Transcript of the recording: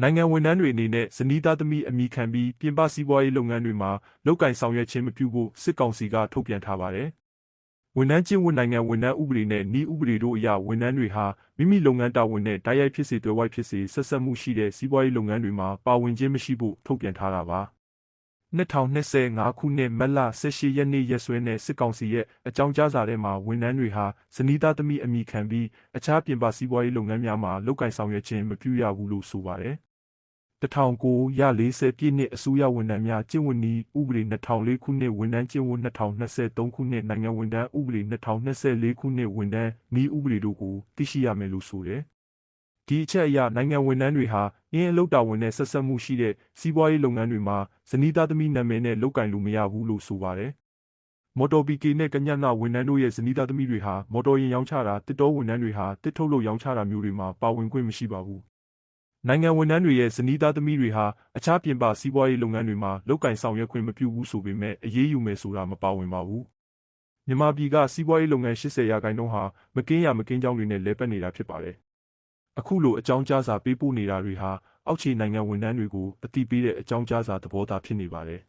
နိုင်ငံဝန်ထမ်းတွေအနေနဲ့ဇနီးသားသမီးအမိခံပြီးပြင်ပစီးပွားရေးလုပ်ငန်းတွေမှာလုပ်ကင်ဆောင်ရွက်ခြင်းမပြုဖို့စစ်ကောင်စီကထုတ်ပြန်ထားပါတယ်။ဝန်ထမ်းချင်းဝန်နိုင်ငံဝန်ထမ်းဥပဒေနဲ့ဤဥပဒေတို့အရဝန်ထမ်းတွေဟာမိမိလုပ်ငန်းတာဝန်နဲ့တိုက်ရိုက်ဖြစ်စေတွဲဝိုက်ဖြစ်စေဆက်ဆက်မှုရှိတဲ့စီးပွားရေးလုပ်ငန်းတွေမှာပါဝင်ခြင်းမရှိဖို့ထုတ်ပြန်ထားတာပါ။ 2025ခုနှစ်မတ်လ18ရက်နေ့ရက်စွဲနဲ့စစ်ကောင်စီရဲ့အကြောင်းကြားစာထဲမှာဝန်ထမ်းတွေဟာဇနီးသားသမီးအမိခံပြီးအခြားပြင်ပစီးပွားရေးလုပ်ငန်းများမှာလုပ်ကင်ဆောင်ရွက်ခြင်းမပြုရဘူးလို့ဆိုပါတယ်။1940ပြည့်နှစ်အစိုးရဝန်ထမ်းများကျင့်ဝတ်နည်းဥပဒေ2004ခုနှစ်ဝန်ထမ်းကျင့်ဝတ်2023ခုနှစ်နိုင်ငံဝန်ထမ်းဥပဒေ2024ခုနှစ်ဝန်ထမ်းနည်းဥပဒေတို့ကိုသိရှိရမယ်လို့ဆိုတယ်။ ဒီအချက်အရနိုင်ငံဝန်ထမ်းတွေဟာအင်းအလုပ်တာဝန်နဲ့ဆက်ဆက်မှုရှိတဲ့စီးပွားရေးလုပ်ငန်းတွေမှာဇနီးသားသမီးနာမည်နဲ့လုပ်ကင်လို့မရဘူးလို့ဆိုပါတယ်။မော်တော်ဘီကေနဲ့ကညနာဝန်ထမ်းတို့ရဲ့ဇနီးသားသမီးတွေဟာမော်တော်ယာဉ်ရောင်းချတာတစ်တော်ဝန်ထမ်းတွေဟာတစ်ထုတ်လုပ်ရောင်းချတာမျိုးတွေမှာပါဝင်ခွင့်မရှိပါဘူး။နိုင်ငံဝန်ထမ်းတွေရဲ့ဇနီးသားသမီးတွေဟာအခြားပြင်ပစီးပွားရေးလုပ်ငန်းတွေမှာလုပ်ကင်ဆောင်ရွက်ခွင့်မပြုဘူးဆိုပေမဲ့အရေးယူမယ်ဆိုတာမပါဝင်ပါဘူး။မြန်မာပြည်ကစီးပွားရေးလုပ်ငန်း80ရာခိုင်နှုန်းဟာမကင်းရမကင်းကြောင်းတွေနဲ့လဲပတ်နေတာဖြစ်ပါတယ်။ အခုလိုအကြောင်းကြားစာပေးပို့နေတာတွေဟာအောက်ခြေနိုင်ငံဝန်ထမ်းတွေကိုအတိပေးတဲ့အကြောင်းကြားစာသဘောသားဖြစ်နေပါတယ်